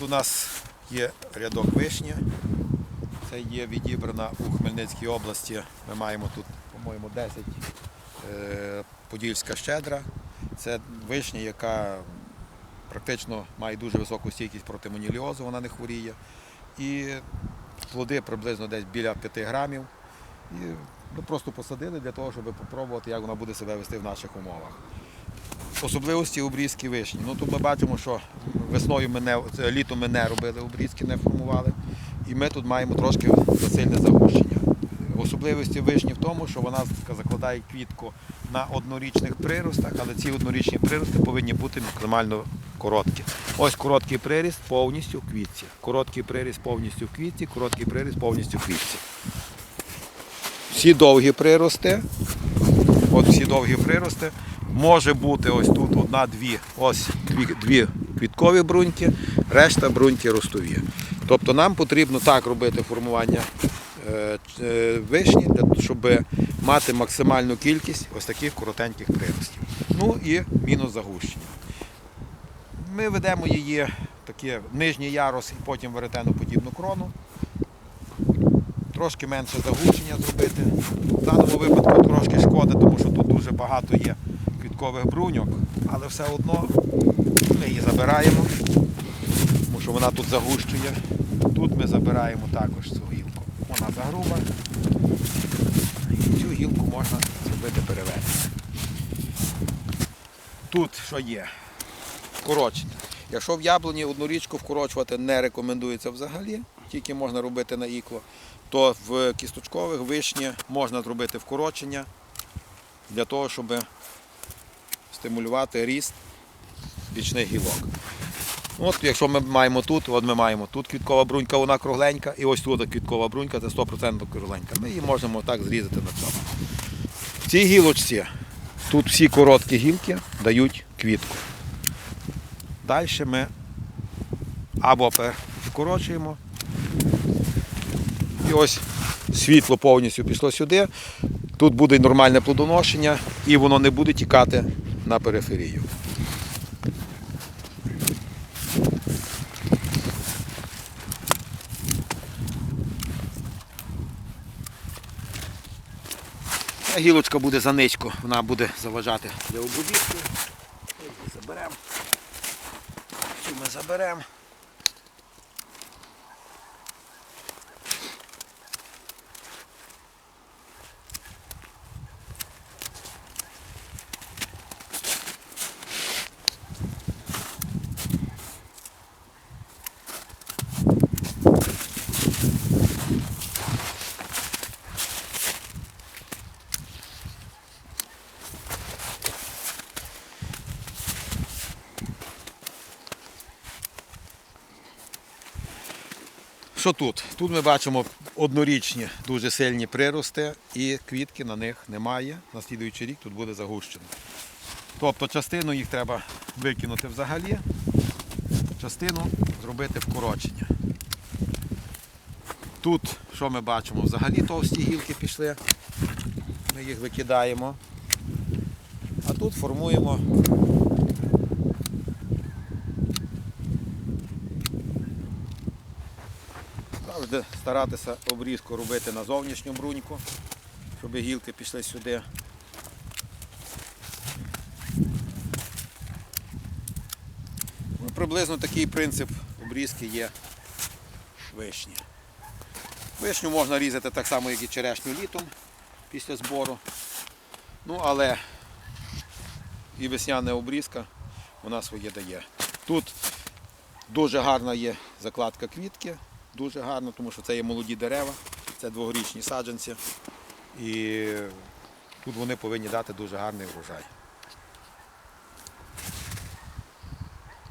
Тут у нас є рядок вишні. Це є відібрана у Хмельницькій області. Ми маємо тут, по-моєму, 10 е, подільська щедра. Це вишня, яка практично має дуже високу стійкість проти моніліозу, вона не хворіє. І плоди приблизно десь біля 5 грамів. І ну, просто посадили для того, щоб спробувати, як вона буде себе вести в наших умовах. Особливості обрізки вишні. Ну, тут ми бачимо, що весною ми не, літом ми не робили обрізки, не формували. І ми тут маємо трошки засильне загущення. Особливості вишні в тому, що вона закладає квітку на однорічних приростах, але ці однорічні прирости повинні бути максимально короткі. Ось короткий приріст повністю в квітці. Короткий приріст повністю в квітці, короткий приріст повністю в квітці. Всі довгі прирости, от всі довгі прирости, може бути ось тут одна-дві, ось дві, дві квіткові бруньки, решта бруньки ростові. Тобто нам потрібно так робити формування е, е, вишні, щоб мати максимальну кількість ось таких коротеньких приростів. Ну і мінус загущення. Ми ведемо її таке нижній ярус і потім веретену подібну крону. Трошки менше загущення зробити. В даному випадку трошки шкода, тому що тут дуже багато є квіткових бруньок, але все одно ми її забираємо, тому що вона тут загущує. Тут ми забираємо також цю гілку. Вона загруба. І цю гілку можна зробити переведення. Тут що є? Вкорочення. Якщо в яблуні одну річку вкорочувати не рекомендується взагалі, тільки можна робити на ікло, то в кісточкових вишні можна зробити вкорочення для того, щоб стимулювати ріст бічних гілок. От якщо ми маємо тут, от ми маємо тут квіткова брунька, вона кругленька, і ось тут квіткова брунька, це 100% кругленька. Ми її можемо так зрізати на цьому. В цій гілочці тут всі короткі гілки дають квітку. Далі ми або вкорочуємо. І ось світло повністю пішло сюди. Тут буде нормальне плодоношення і воно не буде тікати на периферію. Гілочка буде за низько, вона буде заважати для обробітки. Заберемо. Цю ми заберемо. Що тут? Тут ми бачимо однорічні дуже сильні прирости і квітки на них немає. На слідуючий рік тут буде загущено. Тобто частину їх треба викинути взагалі, частину зробити вкорочення. Тут, що ми бачимо, взагалі товсті гілки пішли, ми їх викидаємо. А тут формуємо Завжди старатися обрізку робити на зовнішню бруньку, щоб гілки пішли сюди. Ну, приблизно такий принцип обрізки є вишні. Вишню можна різати так само, як і черешню літом після збору. Ну, але і весняна обрізка вона своє дає. Тут дуже гарна є закладка квітки, дуже гарно, тому що це є молоді дерева, це дворічні саджанці. І тут вони повинні дати дуже гарний врожай.